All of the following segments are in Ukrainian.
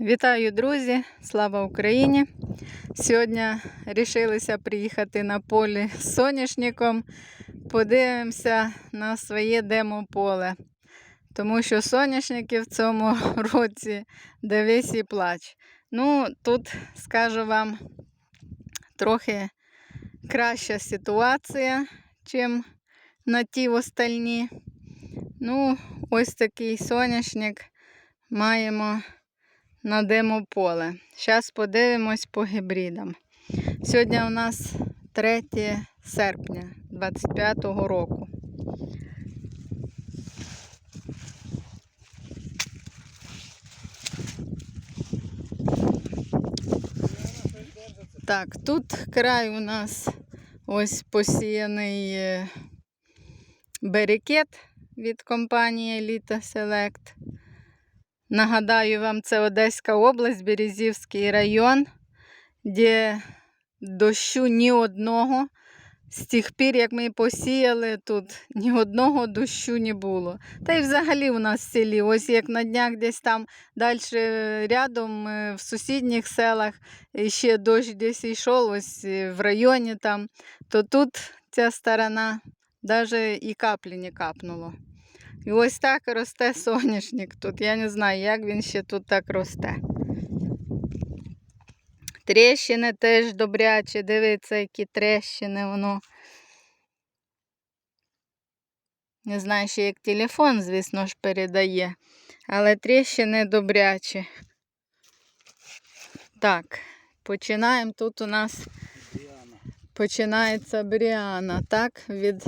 Вітаю, друзі! Слава Україні! Сьогодні вирішилися приїхати на полі з соняшником. Подивимося на своє демо-поле. Тому що соняшники в цьому році дивись і плач. Ну, тут скажу вам трохи краща ситуація, чим на ті остальні. Ну, ось такий соняшник маємо на демополе. Зараз подивимось по гібридам. Сьогодні у нас 3 серпня 2025 року. Так, тут край у нас ось посіяний е, берекет від компанії Elite Select. Нагадаю вам, це Одеська область, Березівський район, де дощу ні одного. З тих пір, як ми посіяли тут, ні одного дощу не було. Та й взагалі у нас в селі, ось як на днях десь там далі рядом е, в сусідніх селах ще дощ десь йшов, ось е, в районі там, то тут ця сторона навіть і каплі не капнуло. І ось так росте соняшник тут. Я не знаю, як він ще тут так росте. Трещини теж добрячі, дивіться, які трещини воно. Не знаю, ще як телефон, звісно ж, передає. Але тріщини добрячі. Так, починаємо. Тут у нас. Починається Бріана, так? Від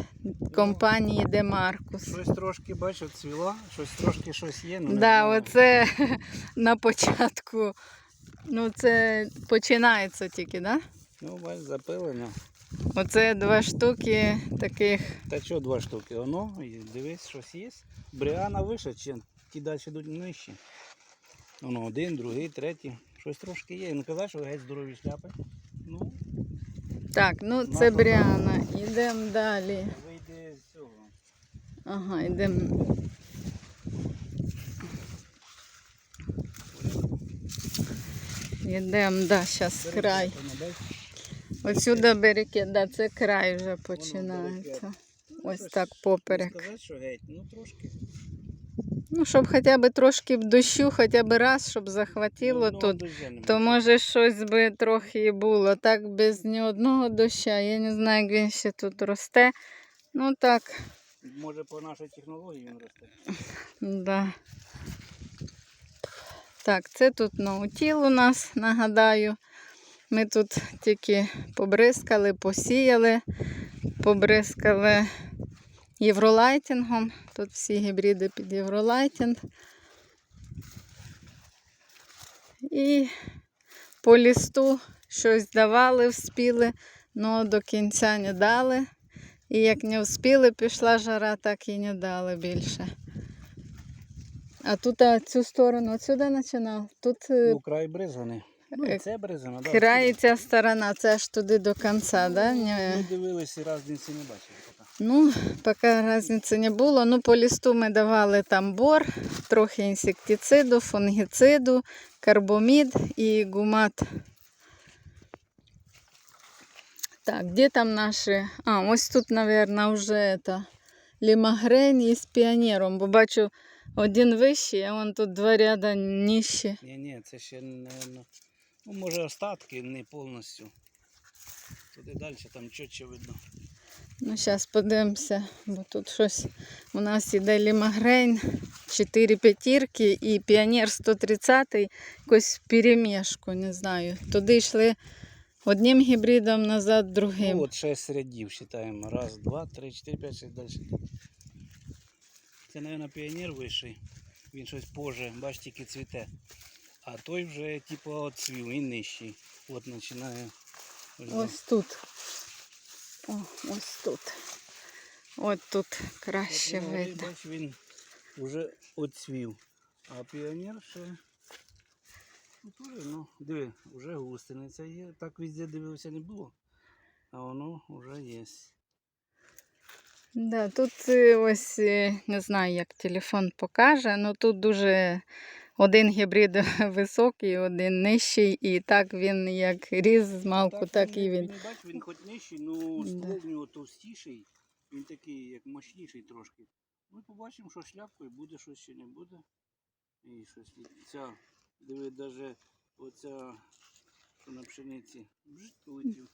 компанії Демаркус. Щось трошки бачу, цвіла, щось трошки щось є. Ну, Да, оце на початку. Ну, це починається тільки, да? Ну, бач, запилено. Оце два штуки таких. Та що два штуки? Воно, дивись, щось є. Бріана вище, чи ті далі йдуть нижчі. Воно один, другий, третій. Щось трошки є. Не казав, що геть здорові шляпи. Так, ну це. Бріана. Йдемо далі. вийде з цього. Ага, йдемо. Йдемо, да, зараз край. Отсюди береки, да, це край вже починається. Ось так поперек. ну трошки. Ну, щоб хоча б трошки в дощу, хоча б раз, щоб захватило Ну, тут. То може щось би трохи і було. Так без ні одного доща. Я не знаю, як він ще тут росте. Ну так, Може по нашій технології він росте. да. Так, це тут наутіл у нас, нагадаю. Ми тут тільки побризкали, посіяли, побризкали євролайтингом. Тут всі гібриди під євролайтинг. І по лісту щось давали, вспіли, але до кінця не дали. І як не вспіли, пішла жара, так і не дали більше. А тут а, цю сторону отсюди починав. Тут е, Ну, край бризганий. Ну, е, це бризгано, да. край і ця сторона, це аж туди до кінця, да? Ми Не... дивилися, різниці не бачили. Ну, поки різниці не було. Ну, по лісту ми давали там бор, трохи інсектициду, фунгіциду, карбомід і гумат. Так, де там наші? А, ось тут, мабуть, вже это, лімагрень із піонером, бо бачу один вищий, а вон тут два ряда нижчі. Ні, ні, це ще не. Ну, може остатки не повністю. Туди далі там чітче видно. Ну, зараз подивимося, бо тут щось у нас іде лімагрейн, 4 п'ятірки і піонер 130 якось перемішку, не знаю. Туди йшли одним гібридом назад, другим. Ну, от 6 рядів вважаємо. Раз, два, три, чотири, п'ять, шість далі. Це, мабуть, піонер вищий. Він щось позже, бач, тільки цвіте. А той вже, типу, от цвів, він нижчий. От починає. Ось тут. О, ось тут. От тут краще От видно. Бач, він вже оцвів. А піонер ще. Ну, ну, диви, вже густиниця є. Так везде дивився не було. А воно вже є. Да, тут е, ось е, не знаю, як телефон покаже, але тут дуже один гібрид високий, один нижчий, і так він як ріс з малку, так і він. Бач, він хоч нижчий, ну Да. ствол в нього товстіший, він такий, як мощніший трошки. Ми побачимо, що шляпкою буде щось чи не буде. І щось ця, диви, даже оця, що на пшениці, бжт, полетів.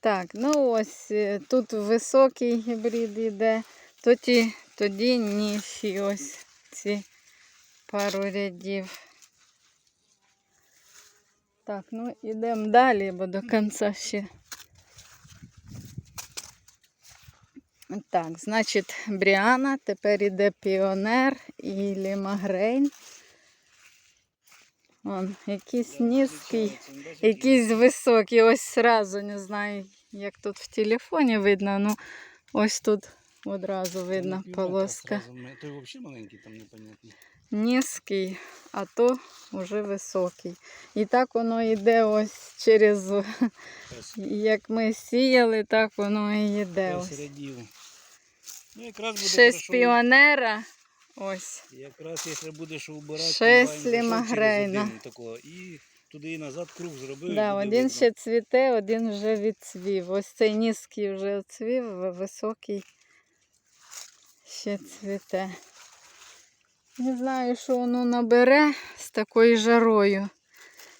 Так, ну ось е, тут високий гібрид йде, тоді, тоді нижчий ось ці пару рядів. Так, ну йдемо далі, бо до кінця ще. Так, значить, Бріана, тепер іде Піонер і Лімагрейн. Вон, якийсь низький. Якийсь високий, ось сразу, не знаю, як тут в телефоні видно, ну ось тут одразу видно метра полоска. Той взагалі маленький, там непонятно. Низький, а то вже високий. І так воно йде ось через, як ми сіяли, так воно і йде. ось. Ну, якраз буде Шесть хорошо, піонера. Ось. Якраз якщо будеш убирати, Шесть лімагрейна. і туди і назад круг зробив. Да, один видно. ще цвіте, один вже відцвів. Ось цей низький вже цвів, високий ще цвіте. Не знаю, що воно набере з такою жарою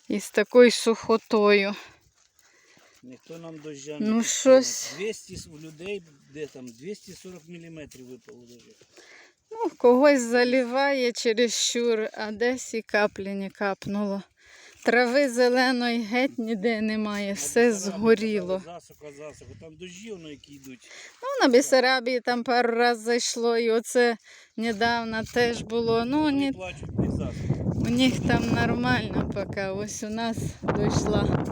і з такою сухотою. Ніхто нам дождя Ну, не щось- 200 у людей, де там 240 мм випало дождя. Ну, когось заливає через щур, а десь і каплі не капнуло. Трави зеленої геть ніде немає, все згоріло. Засуха, засуха. Там дожді воно які йдуть. Ну, на Бессарабії там пару разів зайшло, і оце недавно теж було. Ну, ні, у них там нормально поки. Ось у нас дійшла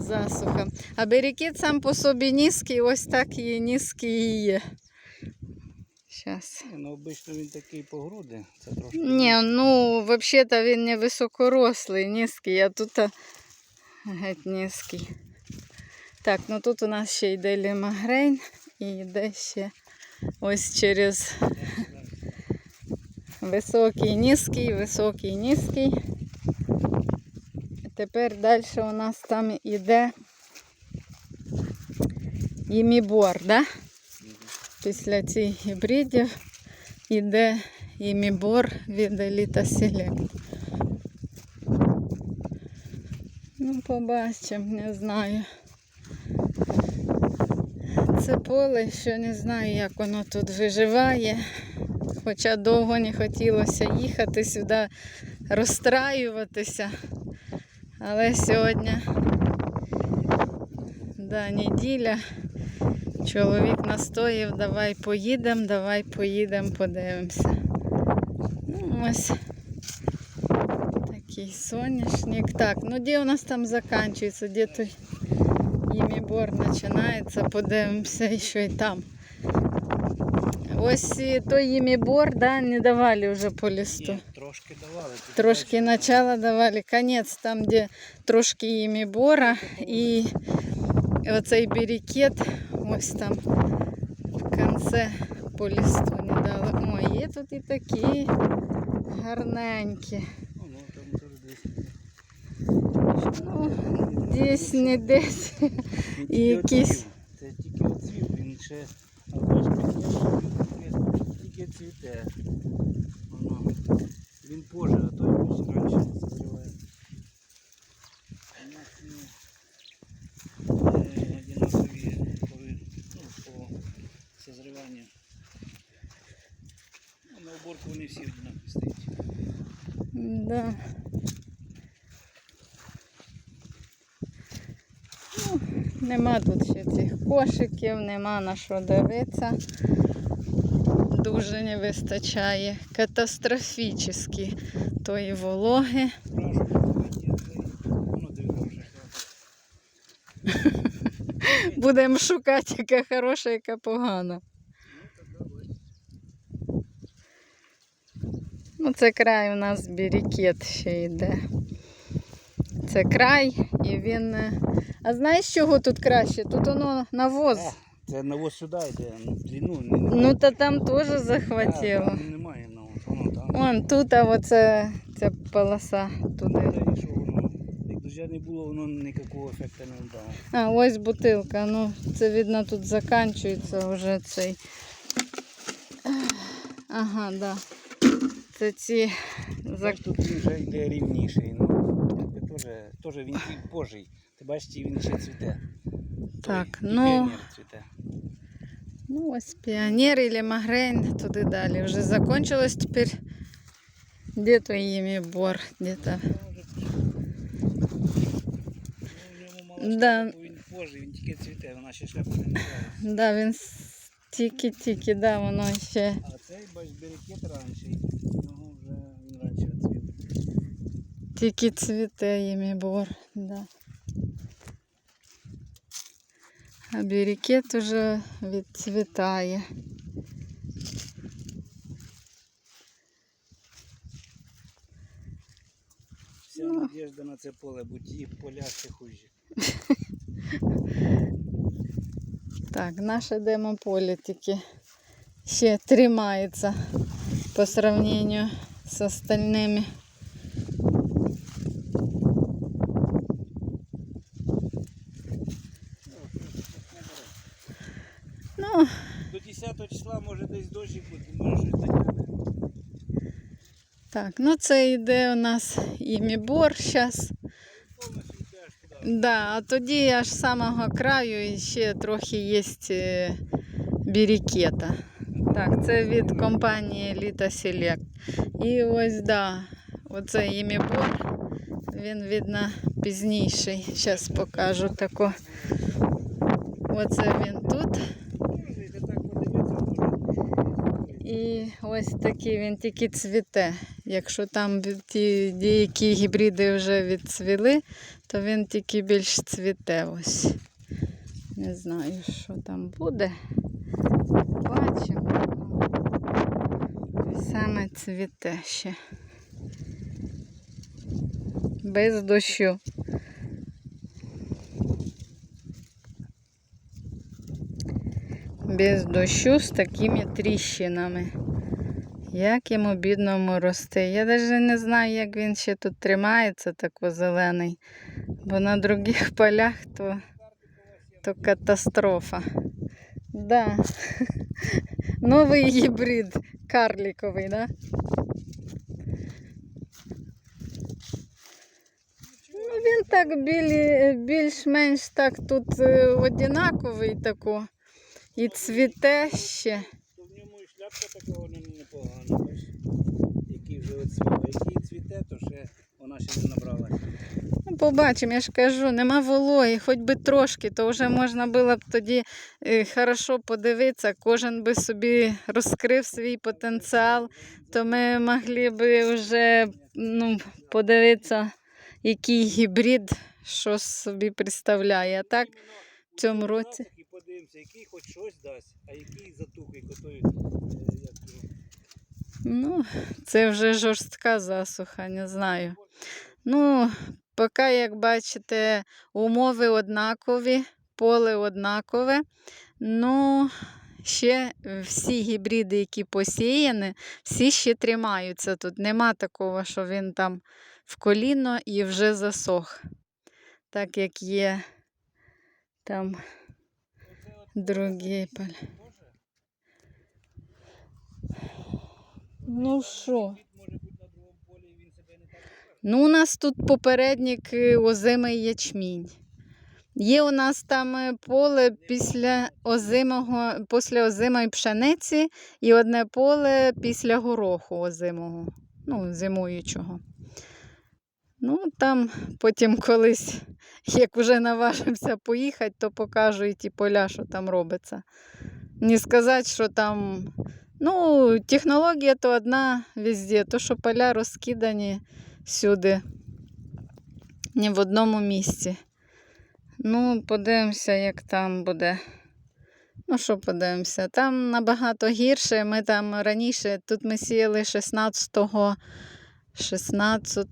засуха. А берекет сам по собі низький, ось так і низький і є. Щас. Ну обично він такий по груди. Це трошки. Ні, ну, взагалі-то він не високорослий, низький, а тут геть низький. Так, ну тут у нас ще йде лімагрейн і йде ще ось через високий, низький, високий, низький. Тепер далі у нас там іде імібор, да? Після цих гібридів іде імібор від Еліта Селект. Ну, побачимо, не знаю. Це поле, що не знаю, як воно тут виживає. Хоча довго не хотілося їхати сюди, розстраюватися. Але сьогодні да, неділя. Чоловік настояв, давай поїдемо, давай поїдемо, подивимося. Ну, ось такий соняшник. Так, ну де у нас там закінчується, де той імібор починається, подивимося, і що і там. Ось той імібор, да, не давали вже по листу. Ні, трошки давали. Трошки начало давали, конець там, де трошки імібора і оцей берекет, ось там в кінці по листу не дали. Ой, є тут і такі гарненькі. Ну, десь. Не десь. І якісь- Це тільки оцвів, він ще тільки цвіте. Він позже, а той просто раніше созріває. У нас не е, одинакові пові- ну, по созріванню. Ну, вони всі одинакові стоять. Да. Ну, нема тут ще цих кошиків, нема на що дивитися. Дуже не вистачає. Катастрофічно тої вологи. Будемо шукати, яка хороша, яка погана. Ну, це край у нас бірікет ще йде. Це край, і він. е, А знаєш, чого тут краще? Тут воно навоз. Е, Це навоз сюди йде, ну. Не, Ну, та там теж захватило. там немає навоз, воно там. Вон тут, а оце ця полоса туди. Як не було, воно ніякого ефекту не дало. А, ось бутилка. Ну, це видно, тут заканчується вже цей. Ага, да. Це ці зак... Так тут він вже йде рівніший. Ну, якби теж, теж він і божий. Ти бачиш, він ще цвіте. Так, Той, і ну. піонер цвіте. Ну, ось піонер или магрень, туди далі. Вже закончилось тепер. Де твій ім'я бор? Де-то. Да. Да. Він божий, він тільки цвіте, вона ще шляпа не називається. Да, він с- тільки-тільки, да, воно ще. А цей бач берекет ранший, в нього вже він раніше цвіт. Тільки цвіте ім'я бор. Да. А берекет уже відцвітає. Вся надіжда на це поле, бо ті поля ще хужі. Так, наше демополе тільки ще тримається по сравнению з остальними. Ну, До 10 числа може десь дощик бути, може щось таке. так, ну це йде у нас імібор зараз. Да, а тоді аж з самого краю і ще трохи є е, бірікета. Так, це від компанії Elita Select. І ось, да, оце імібор. Він видно пізніший. Зараз покажу тако. Оце він тут. І ось такий він тільки цвіте. Якщо там ті деякі гібриди вже відцвіли, то він тільки більш цвіте ось. Не знаю, що там буде. Бачимо. Саме цвіте ще. Без дощу. Без дощу з такими тріщинами. Як йому бідному рости. Я навіть не знаю, як він ще тут тримається, тако зелений. Бо на других полях то, то катастрофа. Да. Новий гібрид карліковий, да? Ну, він так більш-менш так тут е, одинаковий тако. І цвіте ще. В ньому і шляпка така вона непогана, бачиш. Який вже оцвів. Який цвіте, то ще вона ще не набрала. Ну, побачимо, я ж кажу, нема вологи, хоч би трошки, то вже можна було б тоді е, хорошо подивитися, кожен би собі розкрив свій потенціал, то ми могли б вже ну, подивитися, який гібрид що собі представляє. А так, в цьому році. І подивимося, який хоч щось дасть, а який затухий, е, як його. Ну, це вже жорстка засуха, не знаю. Ну, поки, як бачите, умови однакові, поле однакове. Ну, ще всі гібриди, які посіяні, всі ще тримаються тут. Нема такого, що він там в коліно і вже засох. Так як є там поля. теж Ну що? Ну, у нас тут попередник е, озимий ячмінь. Є у нас там е, поле після озимого, після озимої пшениці і одне поле після гороху озимого, ну, зимуючого. Ну, там потім колись, як вже наважимося поїхати, то покажу і ті поля, що там робиться. Не сказати, що там. Ну, технологія то одна везде, то що поля розкидані всюди, не в одному місці. Ну, подивимося, як там буде. Ну, що подивимося? Там набагато гірше. Ми там раніше, тут ми сіяли 16 16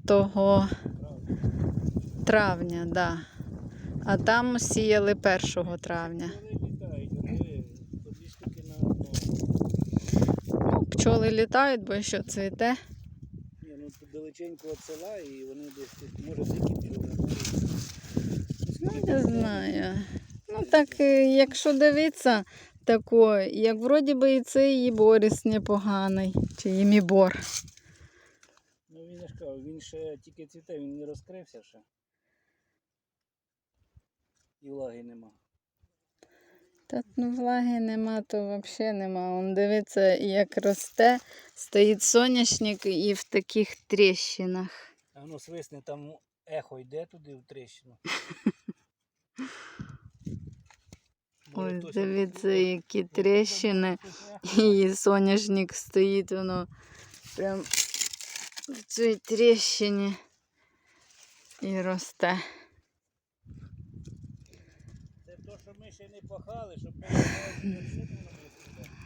травня, да. а там сіяли 1 травня. Пчоли літають, оце по дві штуки на одного. Ну, пчоли літають, бо що цвіте. Ні, ну тут далеченько від села і вони десь може чого Ну, не знаю. Ну так, е, якщо дивитися, тако, як вроді би і цей і Борис непоганий, чи і Мібор. Ну він ж кажу, він ще тільки цвіте, він не розкрився ще. І влаги нема. Та ну влаги нема, то взагалі нема. Он дивиться, як росте, стоїть соняшник і в таких тріщинах. А воно свисне там ехо йде туди в тріщину. Ось дивіться, які тріщини. І соняшник стоїть, воно прям в цій тріщині і росте. Це то, що ми ще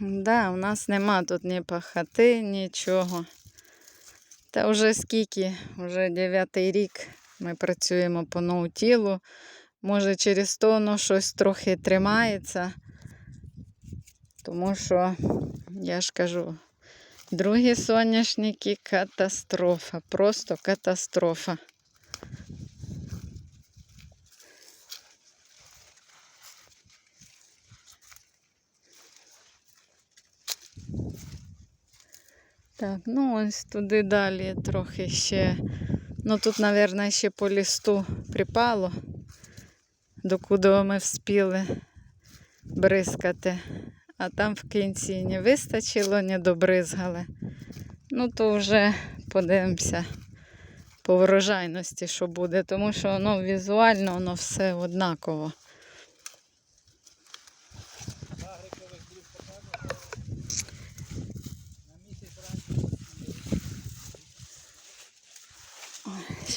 не Да, у нас нема тут ні пахати, нічого. Та вже скільки, вже дев'ятий рік ми працюємо по ноутілу. Може, через то воно щось трохи тримається. Тому що, я ж кажу, другі соняшники катастрофа, просто катастрофа. Так, ну ось туди далі трохи ще. Ну тут, мабуть, ще по лісту припало, докуди ми вспіли бризкати. А там в кінці не вистачило, не добризгали. Ну, то вже подивимося по врожайності, що буде, тому що воно візуально воно все однаково.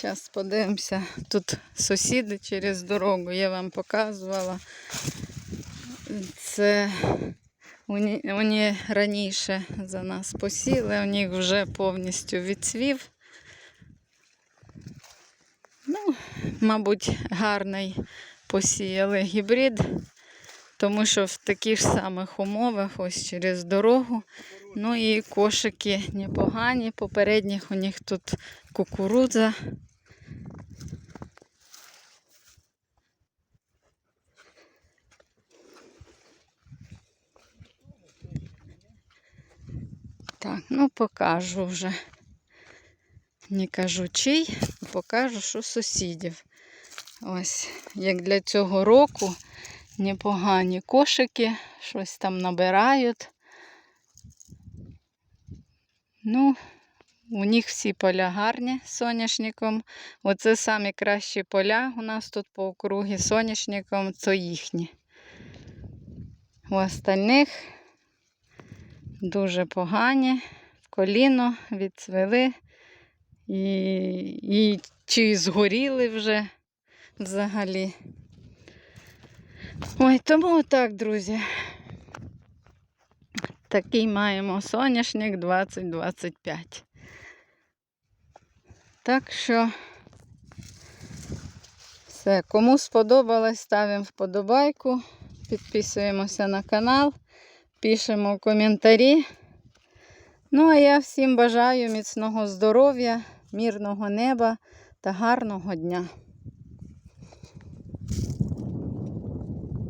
Зараз подивимося. Тут сусіди через дорогу, я вам показувала. Це вони, вони раніше за нас посіли, у них вже повністю відцвів. Ну, мабуть, гарний посіяли гібрид, тому що в таких ж самих умовах, ось через дорогу. Ну і кошики непогані. Попередніх у них тут кукурудза. Так, ну покажу вже. Не кажу чий, покажу, що сусідів. Ось, як для цього року непогані кошики, щось там набирають. Ну, у них всі поля гарні з соняшником. Оце самі кращі поля у нас тут по округі з соняшником, це їхні. У остальних дуже погані, в коліно відцвели і, і чи згоріли вже взагалі. Ой, тому так, друзі. Такий маємо соняшник 2025. Так що все, кому сподобалось, ставимо вподобайку, підписуємося на канал, пишемо коментарі. Ну, а я всім бажаю міцного здоров'я, мирного неба та гарного дня.